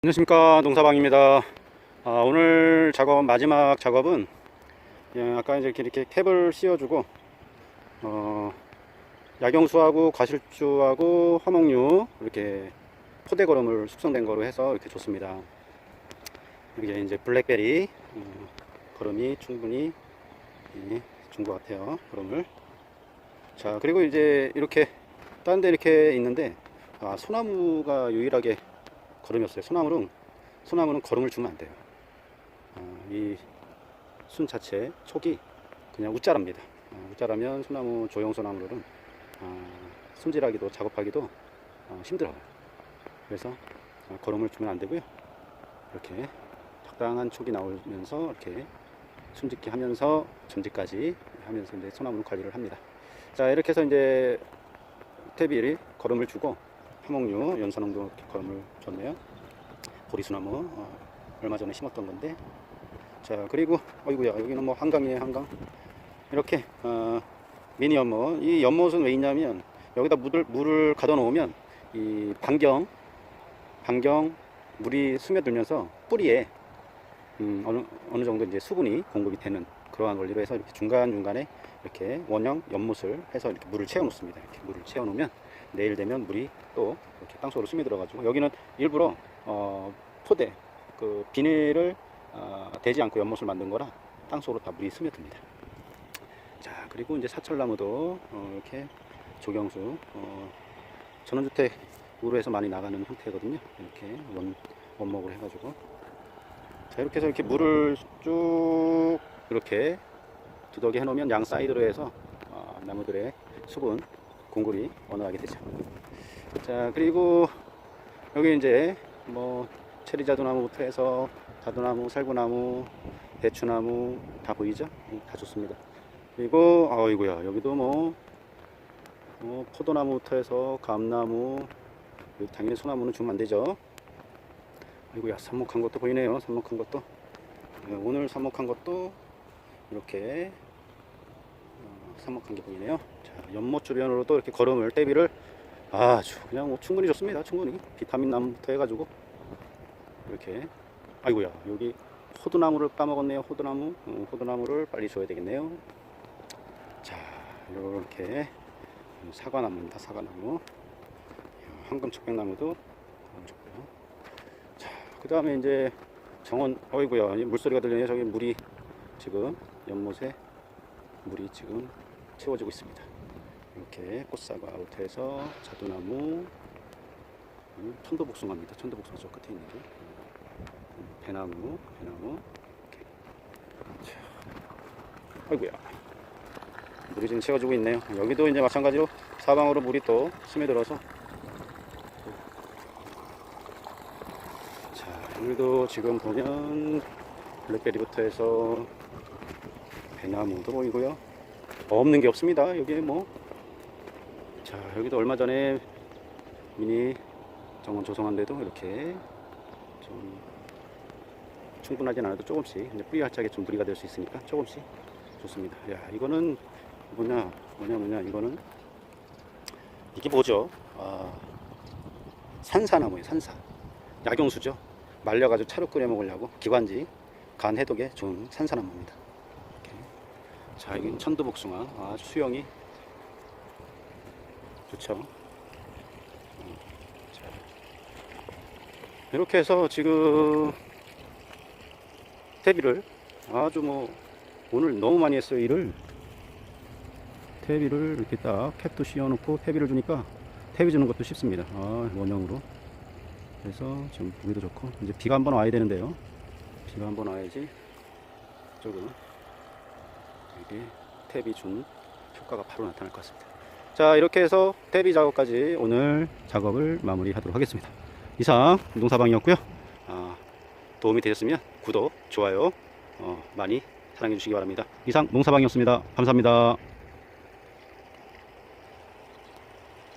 안녕하십니까 농사방입니다. 아, 오늘 작업 마지막 작업은 예, 아까 이렇게, 이렇게 캡을 씌워주고 어, 약용수하고 과실주하고 화목류 이렇게 포대 거름을 숙성된 거로 해서 이렇게 줬습니다. 이게 이제 블랙베리 어, 거름이 충분히 예, 준것 같아요 거름을. 자 그리고 이제 이렇게 딴 데 이렇게 있는데 아, 소나무가 유일하게 거름이었어요. 소나무는 소나무는 거름을 주면 안 돼요. 어, 이순 자체 촉이 그냥 웃자랍니다. 어, 웃자라면 소나무 조형 소나무로는 어, 손질하기도 작업하기도 어, 힘들어요. 그래서 어, 거름을 주면 안 되고요. 이렇게 적당한 촉이 나오면서 이렇게 숨짓기 하면서 전지까지 하면서 이제 소나무 관리를 합니다. 자 이렇게 해서 이제 테빌이 거름을 주고 화목류 연산홍도 거름을 줬네요. 보리수나무 어, 얼마 전에 심었던 건데 자 그리고 어이구야 여기는 뭐 한강이에요 한강 이렇게 어, 미니 연못 이 연못은 왜 있냐면 여기다 물을 물을 가둬 놓으면 이 반경 반경 물이 스며들면서 뿌리에 음, 어느 어느 정도 이제 수분이 공급이 되는 그러한 원리로 해서 이렇게 중간 중간에 이렇게 원형 연못을 해서 이렇게 물을 채워 놓습니다. 이렇게 물을 채워 놓으면 내일 되면 물이 또 이렇게 땅속으로 스며들어 가지고 여기는 일부러 어, 포대 그 비닐을 어, 대지 않고 연못을 만든 거라 땅속으로 다 물이 스며듭니다. 자 그리고 이제 사철나무도 어, 이렇게 조경수 어, 전원주택으로 해서 많이 나가는 형태거든요. 이렇게 원, 원목을 해가지고 자 이렇게 해서 이렇게 물을 쭉 이렇게 두덕이 해놓으면 양 사이드로 해서 어, 나무들의 수분 공급이 원활하게 되죠. 자 그리고 여기 이제 뭐 체리 자두나무부터 해서 자두나무, 살구나무, 대추나무 다 보이죠? 네, 다 좋습니다. 그리고 아이고야 여기도 뭐, 뭐 포도나무부터 해서 감나무 여기 당연히 소나무는 주면 안 되죠. 아이고야 삽목한 것도 보이네요. 삽목한 것도 네, 오늘 삽목한 것도 이렇게 게 보이네요. 자, 연못 주변으로도 이렇게 걸음을 대비를 아주 그냥 뭐 충분히 좋습니다. 충분히 비타민 나무부터 해가지고 이렇게 아이고야 여기 호두나무를 까먹었네요. 호두나무 어, 호두나무를 빨리 줘야 되겠네요. 자 이렇게 사과나무입니다. 사과나무 황금 척백나무도 좋고요. 자그 다음에 이제 정원 어이구야 이 물소리가 들리네요. 저기 물이 지금 연못에 물이 지금 채워지고 있습니다. 이렇게 꽃사과부터 해서 자두나무, 음, 천도복숭아입니다. 천도복숭아 저 끝에 있는 게 음, 배나무, 배나무 이렇게. 자, 아이고야 물이 지금 채워지고 있네요. 여기도 이제 마찬가지로 사방으로 물이 또 스며들어서 자 여기도 지금 보면 블랙베리부터 해서 배나무도 보이고요. 없는 게 없습니다. 여기에 뭐. 자, 여기도 얼마 전에 미니 정원 조성한데도 이렇게 좀 충분하진 않아도 조금씩 이제 뿌리 활짝에 좀 무리가 될 수 있으니까 조금씩 좋습니다. 야, 이거는 뭐냐, 뭐냐, 뭐냐, 이거는 이게 뭐죠? 아, 산사나무예요, 산사. 약용수죠. 말려가지고 차로 끓여 먹으려고 기관지 간 해독에 좋은 산사나무입니다. 자, 이게 천도복숭아. 아주 수영이 좋죠. 음, 자, 이렇게 해서 지금 퇴비를 아주 뭐 오늘 너무 많이 했어요 일을 퇴비를 이렇게 딱 캡도 씌워놓고 퇴비를 주니까 퇴비 주는 것도 쉽습니다. 아, 원형으로. 그래서 지금 보기도 좋고 이제 비가 한번 와야 되는데요. 비가 한번 와야지 조금 이게 탭이 준 효과가 바로 나타날 것 같습니다. 자 이렇게 해서 탭이 작업까지 오늘 작업을 마무리하도록 하겠습니다. 이상 농사방이었고요. 아, 도움이 되셨으면 구독, 좋아요 어, 많이 사랑해 주시기 바랍니다. 이상 농사방이었습니다. 감사합니다.